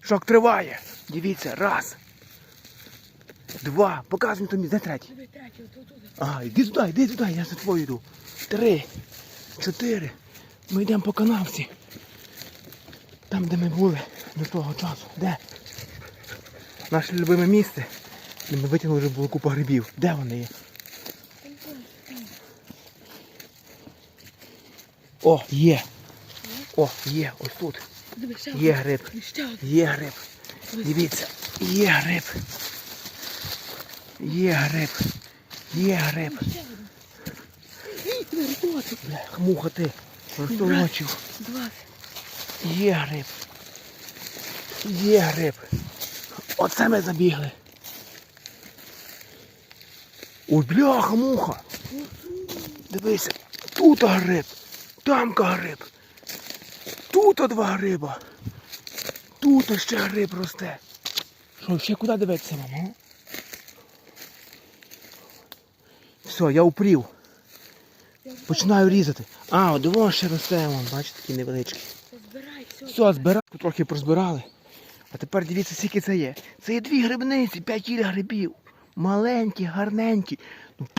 Шок триває. Дивіться, раз. Два. Показуй тобі, де третій. А, йди туди, йди туди, я за тобою йду. Три, чотири. Ми йдемо по канавці. Там, де ми були до того часу. Де? Наше любиме місце. Де ми витягнули вже було купу грибів. Де вони є? О, є. О, є, ось тут. Є гриб. Є гриб. Дивіться, є гриб. Є гриб. Є гриб. Муха ти. Розтолочив. Є гриб. Є гриб. Оце ми забігли. Ой, бляха, муха. Дивися, тут гриб, там гриб. Тут два гриба. Тут ще гриб росте. Що, ще куди дивитися вам, а? Все, я упрів. Починаю різати. А, от диво ще росте, вон, бачите, такий невеличкий. Збирай, все. Збирали, трохи прозбирали. А тепер дивіться, скільки це є. Це є дві грибниці, 5 кіля грибів. Маленькі, гарненькі. Ну,